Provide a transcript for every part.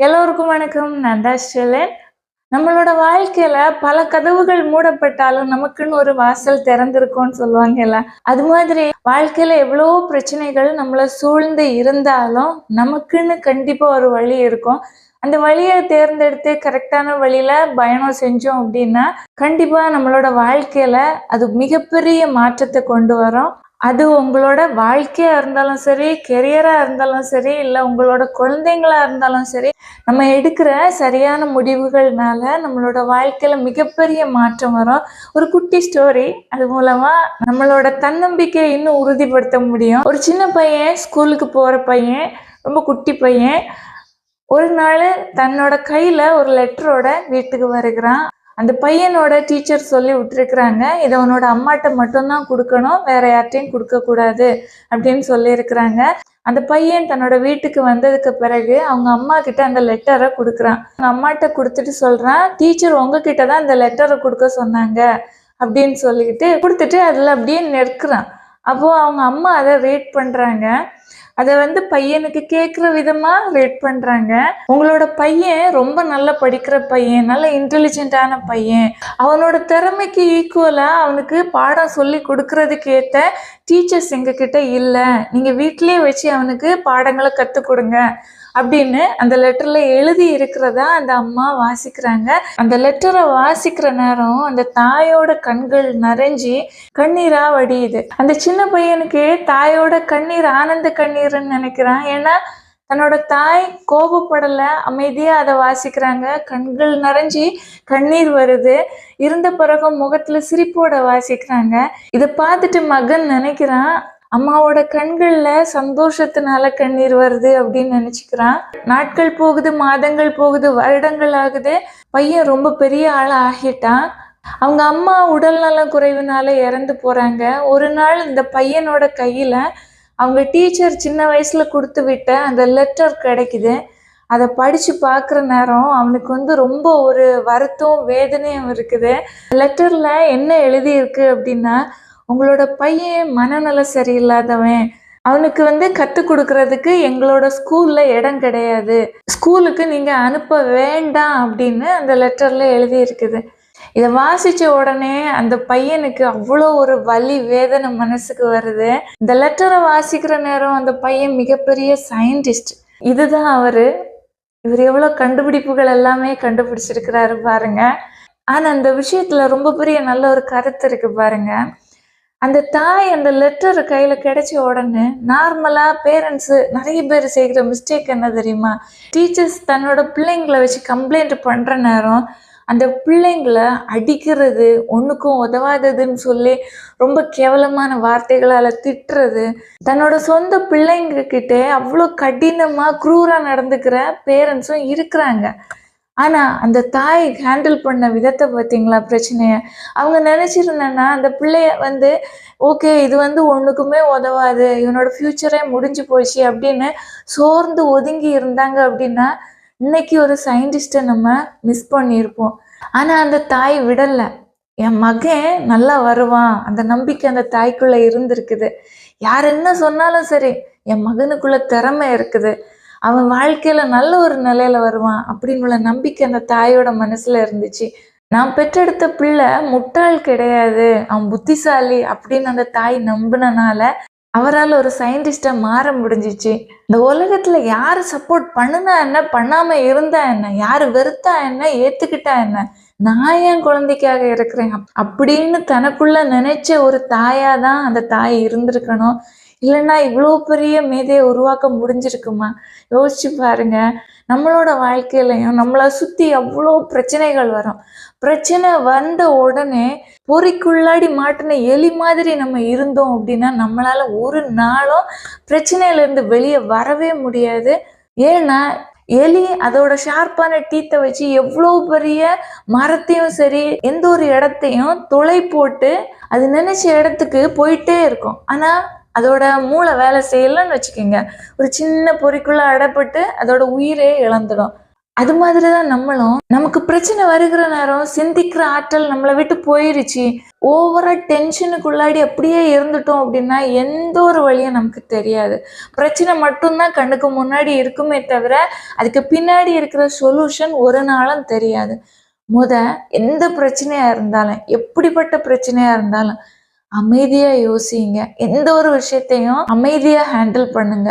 எல்லோருக்கும் வணக்கம். நான் தாஷ்டலன் நம்மளோட வாழ்க்கையில பல கதவுகள் மூடப்பட்டாலும் நமக்குன்னு ஒரு வாசல் திறந்திருக்கும்னு சொல்லுவாங்கல்ல. அது மாதிரி வாழ்க்கையில எவ்வளோ பிரச்சனைகள் நம்மளை சூழ்ந்து இருந்தாலும் நமக்குன்னு கண்டிப்பா ஒரு வழி இருக்கும். அந்த வழியை தேர்ந்தெடுத்து கரெக்டான வழியில பயணம் செஞ்சோம் அப்படின்னா கண்டிப்பா நம்மளோட வாழ்க்கையில அது மிகப்பெரிய மாற்றத்தை கொண்டு வரும். அது உங்களோட வாழ்க்கையா இருந்தாலும் சரி கெரியரா இருந்தாலும் சரி இல்லை உங்களோட குழந்தைங்களா இருந்தாலும் சரி நம்ம எடுக்கிற சரியான முடிவுகள்னால நம்மளோட வாழ்க்கையில மிகப்பெரிய மாற்றம் வரும். ஒரு குட்டி ஸ்டோரி அது மூலமா நம்மளோட தன்னம்பிக்கையை இன்னும் உறுதிப்படுத்த முடியும். ஒரு சின்ன பையன் ஸ்கூலுக்கு போற பையன் ரொம்ப குட்டி பையன் ஒரு நாள் தன்னோட கையில ஒரு லெட்டரோட வீட்டுக்கு வருகிறான். அந்த பையனோட டீச்சர் சொல்லி விட்டுருக்குறாங்க. இதை உன்னோட அம்மாட்ட மட்டும்தான் கொடுக்கணும். வேற யார்ட்டையும் கொடுக்கக்கூடாது அப்படின்னு சொல்லியிருக்கிறாங்க. அந்த பையன் தன்னோட வீட்டுக்கு வந்ததுக்கு பிறகு அவங்க அம்மா கிட்ட அந்த லெட்டரை கொடுக்குறான். அவங்க அம்மாட்ட கொடுத்துட்டு சொல்கிறான் டீச்சர் உங்ககிட்ட தான் அந்த லெட்டரை கொடுக்க சொன்னாங்க. அப்படின்னு சொல்லிக்கிட்டு கொடுத்துட்டு அதில் அப்படியே நிற்கிறான். அப்போ அவங்க அம்மா அதை ரீட் பண்ணுறாங்க அதை வந்து பையனுக்கு கேட்குற விதமா ரேட் பண்றாங்க. உங்களோட பையன் ரொம்ப நல்லா படிக்கிற பையன் நல்ல இன்டெலிஜென்ட்டான பையன். அவனோட திறமைக்கு ஈக்குவலா அவனுக்கு பாடம் சொல்லி கொடுக்கறதுக்கு டீச்சர்ஸ் எங்ககிட்ட இல்லை. நீங்க வீட்டிலேயே வச்சு அவனுக்கு பாடங்களை கற்றுக் கொடுங்க. அப்படின்னு அந்த லெட்டர்ல எழுதி இருக்கிறதா அந்த அம்மா வாசிக்கிறாங்க. அந்த லெட்டரை வாசிக்கிற நேரம் அந்த தாயோட கண்கள் நிறைஞ்சி கண்ணீரா வடியுது. அந்த சின்ன பையனுக்கு தாயோட கண்ணீர் ஆனந்த கண்ணீர்னு நினைக்கிறான். ஏன்னா தன்னோட தாய் கோபப்படல அமைதியா அதை வாசிக்கிறாங்க. கண்கள் நிறைஞ்சி கண்ணீர் வருது. இருந்த பிறகும் முகத்துல சிரிப்போட வாசிக்கிறாங்க. இதை பார்த்துட்டு மகன் நினைக்கிறான் அம்மாவோட கண்கள்ல சந்தோஷத்தினால கண்ணீர் வருது அப்படின்னு நினைச்சுக்கிறான். நாட்கள் போகுது மாதங்கள் போகுது வருடங்கள் ஆகுது. பையன் ரொம்ப பெரிய ஆளா ஆகிட்டான். அவங்க அம்மா உடல் நல குறைவுனால இறந்து போறாங்க. ஒரு நாள் இந்த பையனோட கையில அவங்க டீச்சர் சின்ன வயசுல கொடுத்து விட்ட அந்த லெட்டர் கிடைக்குது. அதை படிச்சு பார்க்குற நேரம் அவனுக்கு வந்து ரொம்ப ஒரு வருத்தம் வேதனையும் இருக்குது. லெட்டர்ல என்ன எழுதியிருக்கு அப்படின்னா உங்களோட பையன் மனநல சரியில்லாதவன். அவனுக்கு வந்து கற்றுக் கொடுக்கறதுக்கு எங்களோட ஸ்கூல்ல இடம் கிடையாது. ஸ்கூலுக்கு நீங்க அனுப்ப வேண்டாம் அப்படின்னு அந்த லெட்டர்ல எழுதி இருக்குது இதை வாசிச்ச உடனே அந்த பையனுக்கு அவ்வளோ ஒரு வலி வேதனை மனசுக்கு வருது. இந்த லெட்டரை வாசிக்கிற நேரம் அந்த பையன் மிகப்பெரிய சயின்டிஸ்ட். இதுதான் அவரு. இவர் எவ்வளோ கண்டுபிடிப்புகள் எல்லாமே கண்டுபிடிச்சிருக்கிறாரு பாருங்க. ஆனா அந்த விஷயத்துல ரொம்ப பெரிய நல்ல ஒரு கருத்து இருக்கு பாருங்க. அந்த தாய் அந்த லெட்டர் கையில கிடைச்ச உடனே நார்மலா பேரண்ட்ஸ் நிறைய பேர் செய்கிற மிஸ்டேக் என்ன தெரியுமா? டீச்சர்ஸ் தன்னோட பிள்ளைங்களை வச்சு கம்ப்ளைண்ட் பண்ற நேரம் அந்த பிள்ளைங்கள அடிக்கிறது ஒன்றுக்கும் உதவாததுன்னு சொல்லி ரொம்ப கேவலமான வார்த்தைகளால் திட்டுறது தன்னோட சொந்த பிள்ளைங்க கிட்ட அவ்வளோ கடினமாக க்ரூராக நடந்துக்கிற பேரண்ட்ஸும் இருக்கிறாங்க. ஆனால் அந்த தாய் ஹேண்டில் பண்ண விதத்தை பார்த்தீங்களா பிரச்சனையை? அவங்க நினச்சிருந்தேன்னா அந்த பிள்ளைய வந்து ஓகே இது வந்து ஒன்றுக்குமே உதவாது. இவனோட ஃப்யூச்சரே முடிஞ்சு போச்சு அப்படின்னு சோர்ந்து ஒதுங்கி இருந்தாங்க அப்படின்னா இன்னைக்கு ஒரு சயின்டிஸ்ட்டை நம்ம மிஸ் பண்ணியிருப்போம். ஆனால் அந்த தாய் விடலை. என் மகன் நல்லா வருவான். அந்த நம்பிக்கை அந்த தாய்க்குள்ளே இருந்திருக்குது. யார் என்ன சொன்னாலும் சரி என் மகனுக்குள்ள திறமை இருக்குது. அவன் வாழ்க்கையில நல்ல ஒரு நிலையில வருவான் அப்படின்னு உள்ள நம்பிக்கை அந்த தாயோட மனசுல இருந்துச்சு. நான் பெற்றெடுத்த பிள்ளை முட்டாள் கிடையாது. அவன் புத்திசாலி அப்படின்னு அந்த தாய் நம்பினனால அவரால் ஒரு சயின்டிஸ்டா மாற முடிஞ்சிச்சு. இந்த உலகத்துல யாரு சப்போர்ட் பண்ணுனா என்ன? பண்ணாம இருந்தா என்ன? யாரு வெறுத்தா என்ன? ஏத்துக்கிட்டா என்ன? நான் என் குழந்தைக்காக இருக்கிறேன் அப்படின்னு தனக்குள்ள நினைச்ச ஒரு தாயாதான் அந்த தாய் இருந்திருக்கணும். இல்லைன்னா இவ்வளோ பெரிய மேதையை உருவாக்க முடிஞ்சிருக்குமா? யோசிச்சு பாருங்க. நம்மளோட வாழ்க்கையிலையும் நம்மளை சுற்றி அவ்வளோ பிரச்சனைகள் வரும். பிரச்சனை வந்த உடனே பொறிக்குள்ளாடி மாட்டின எலி மாதிரி நம்ம இருந்தோம் அப்படின்னா நம்மளால ஒரு நாளும் பிரச்சனையில இருந்து வெளியே வரவே முடியாது. ஏன்னா எலி அதோட ஷார்ப்பான டீத்தை வச்சு எவ்வளோ பெரிய மரத்தையும் சரி எந்த ஒரு இடத்தையும் துளை போட்டு அது நினைச்ச இடத்துக்கு போயிட்டே இருக்கும். ஆனால் அதோட மூளை வேலை செய்யலன்னு வச்சுக்கோங்க. ஒரு சின்ன பொறிக்குள்ள அடப்பட்டு அதோட உயிரே இழந்துடும். அது மாதிரி தான் நம்மளும். நமக்கு பிரச்சனை வருகிற நேரம் சிந்திக்கிற ஆற்றல் நம்மளை விட்டு போயிருச்சு. ஓவரா டென்ஷனுக்குள்ளாடி அப்படியே இருந்துட்டோம் அப்படின்னா எந்த ஒரு வழியும் நமக்கு தெரியாது. பிரச்சனை மட்டும்தான் கண்ணுக்கு முன்னாடி இருக்குமே தவிர அதுக்கு பின்னாடி இருக்கிற சொல்யூஷன் ஒரு நாளும் தெரியாது. முத எந்த பிரச்சனையா இருந்தாலும் எப்படிப்பட்ட பிரச்சனையா இருந்தாலும் அமைதியா யோசிங்க. எந்த ஒரு விஷயத்தையும் அமைதியா ஹேண்டில் பண்ணுங்க.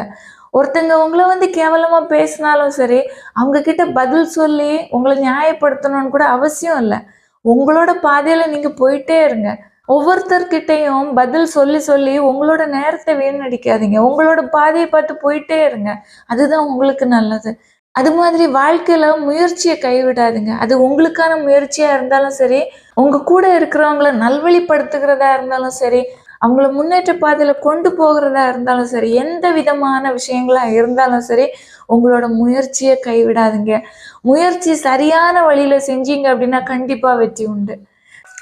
ஒருத்தங்க உங்களை வந்து கேவலமா பேசினாலும் சரி அவங்க கிட்ட பதில் சொல்லி உங்களை நியாயப்படுத்தணும்னு கூட அவசியம் இல்லை. உங்களோட பாதையில நீங்க போயிட்டே இருங்க. ஒவ்வொருத்தர்கிட்டையும் பதில் சொல்லி சொல்லி உங்களோட நேரத்தை வீணடிக்காதீங்க. உங்களோட பாதையை பார்த்து போயிட்டே இருங்க. அதுதான் உங்களுக்கு நல்லது. அது மாதிரி வாழ்க்கையில முயற்சியை கைவிடாதுங்க. அது உங்களுக்கான முயற்சியா இருந்தாலும் சரி உங்க கூட இருக்கிறவங்கள நல்வழிப்படுத்துகிறதா இருந்தாலும் சரி அவங்கள முன்னேற்ற பாதையில கொண்டு போகிறதா இருந்தாலும் சரி எந்த விதமான விஷயங்களா இருந்தாலும் சரி உங்களோட முயற்சியை கைவிடாதுங்க. முயற்சி சரியான வழியில செஞ்சீங்க அப்படின்னா கண்டிப்பா வெற்றி உண்டு.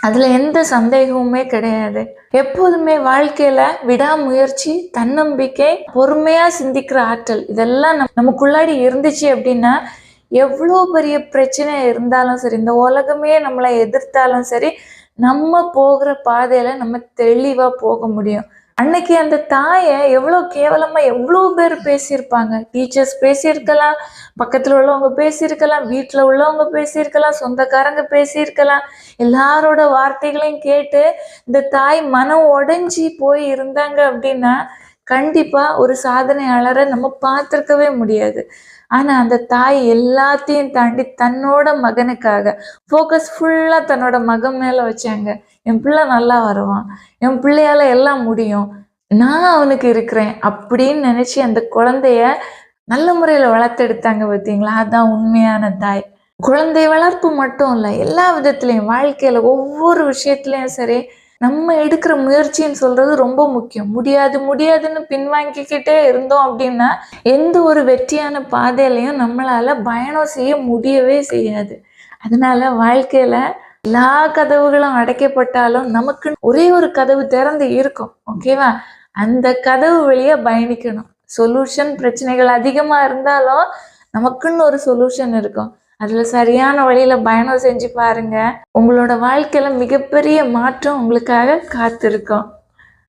அதுல எந்த சந்தேகமுமே கிடையாது. எப்போதுமே வாழ்க்கையில விடாமுயற்சி தன்னம்பிக்கை பொறுமையா சிந்திக்கிற ஆற்றல் இதெல்லாம் நம் நமக்குள்ளாடி இருந்துச்சு அப்படின்னா எவ்வளோ பெரிய பிரச்சனை இருந்தாலும் சரி இந்த உலகமே நம்மளை எதிர்த்தாலும் சரி நம்ம போகிற பாதையில நம்ம தெளிவா போக முடியும். அன்னைக்கு அந்த தாயை எவ்வளோ கேவலமாக எவ்வளோ பேர் பேசியிருப்பாங்க. டீச்சர்ஸ் பேசியிருக்கலாம் பக்கத்தில் உள்ளவங்க பேசியிருக்கலாம் வீட்டில் உள்ளவங்க பேசியிருக்கலாம் சொந்தக்காரங்க பேசியிருக்கலாம். எல்லாரோட வார்த்தைகளையும் கேட்டு இந்த தாய் மனம் உடைஞ்சி போய் இருந்தாங்க அப்படின்னா கண்டிப்பா ஒரு சாதனையாளரை நம்ம பார்த்துருக்கவே முடியாது. ஆனா அந்த தாய் எல்லாத்தையும் தாண்டி தன்னோட மகனுக்காக ஃபோக்கஸ் ஃபுல்லா தன்னோட மகன் மேல வச்சாங்க. என் பிள்ளை நல்லா வருவான். என் பிள்ளையால எல்லாம் முடியும். நான் அவனுக்கு இருக்கிறேன் அப்படின்னு நினைச்சு அந்த குழந்தைய நல்ல முறையில வளர்த்தெடுத்தாங்க பார்த்தீங்களா அதான் உண்மையான தாய். குழந்தை வளர்ப்பு மட்டும் இல்லை எல்லா விதத்துலேயும் வாழ்க்கையில ஒவ்வொரு விஷயத்துலயும் சரி நம்ம எடுக்கிற முயற்சின்னு சொல்றது ரொம்ப முக்கியம். முடியாது முடியாதுன்னு பின்வாங்கிக்கிட்டே இருந்தோம் அப்படின்னா எந்த ஒரு வெற்றியான பாதையிலையும் நம்மளால பயணம் செய்ய முடியவே செய்யாது. அதனால வாழ்க்கையில எல்லா கதவுகளும் அடைக்கப்பட்டாலும் நமக்கு ஒரே ஒரு கதவு திறந்து இருக்கும். ஓகேவா அந்த கதவு வழியா பயணிக்கணும். சொல்யூஷன் பிரச்சனைகள் அதிகமா இருந்தாலும் நமக்குன்னு ஒரு சொல்யூஷன் இருக்கும். அதில் சரியான வழியில் பயணம் செஞ்சு பாருங்க. உங்களோட வாழ்க்கையில் மிகப்பெரிய மாற்றம் உங்களுக்காக காத்திருக்கும்.